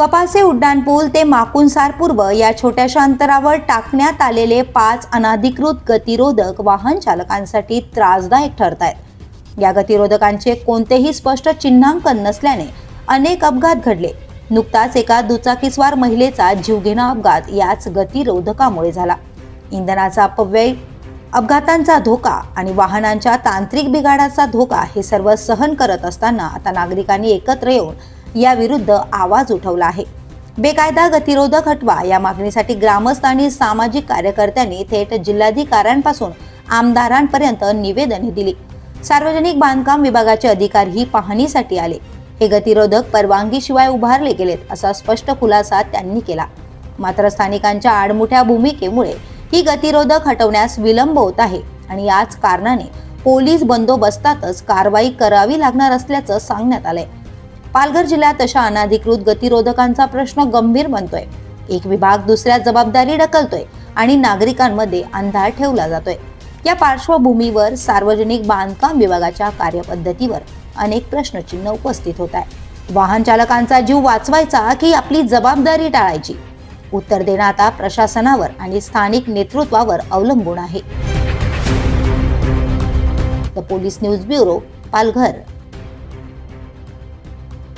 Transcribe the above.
कपासे उड्डाणपूल ते माकुनसार पूर्व या छोट्याशा अंतरावर टाकण्यात आलेले पाच अनाधिकृत गतिरोधक वाहन चालकांसाठी त्रासदायक ठरत आहेत या गतिरोधकांचे कोणतेही स्पष्ट चिन्हांकन नसल्याने अनेक अपघात घडले. नुकताच एका दुचाकीस्वार महिलेचा जीवघेणा अपघात याच गतिरोधकामुळे झाला. इंधनाचा अपव्यय अपघातांचा धोका आणि वाहनांच्या तांत्रिक बिघाडाचा धोका हे सर्व सहन करत असताना आता नागरिकांनी एकत्र येऊन याविरुद्ध आवाज उठवला आहे. बेकायदा गतिरोधक हटवा या मागणीसाठी ग्रामस्थ आणि सामाजिक कार्यकर्त्यांनी थेट जिल्हाधिकाऱ्यांपासून आमदारांपर्यंत निवेदने दिली. सार्वजनिक बांधकाम विभागाचे अधिकारीही पाहणीसाठी आले. हे गतिरोधक परवानगीशिवाय उभारले गेलेत असा स्पष्ट खुलासा त्यांनी केला. मात्र स्थानिकांच्या आडमुठ्या भूमिकेमुळे ही गतिरोधक हटवण्यास विलंब होत आहे आणि याच कारणाने पोलीस बंदोबस्तातच कारवाई करावी लागणार असल्याचं सांगण्यात आलंय. पालघर जिल्ह्यात अशा अनाधिकृत गतिरोधकांचा प्रश्न गंभीर बनतोय. एक विभाग दुसऱ्या जबाबदारी ढकलतोय आणि नागरिकांमध्ये अंधार ठेवला जातोय. या पार्श्वभूमीवर सार्वजनिक बांधकाम विभागाच्या कार्यपद्धतीवर अनेक प्रश्नचिन्ह उपस्थित होत आहे वाहन चालकांचा जीव वाचवायचा की आपली जबाबदारी टाळायची? उत्तर देणं आता प्रशासनावर आणि स्थानिक नेतृत्वावर अवलंबून आहे. The police news bureau Palghar.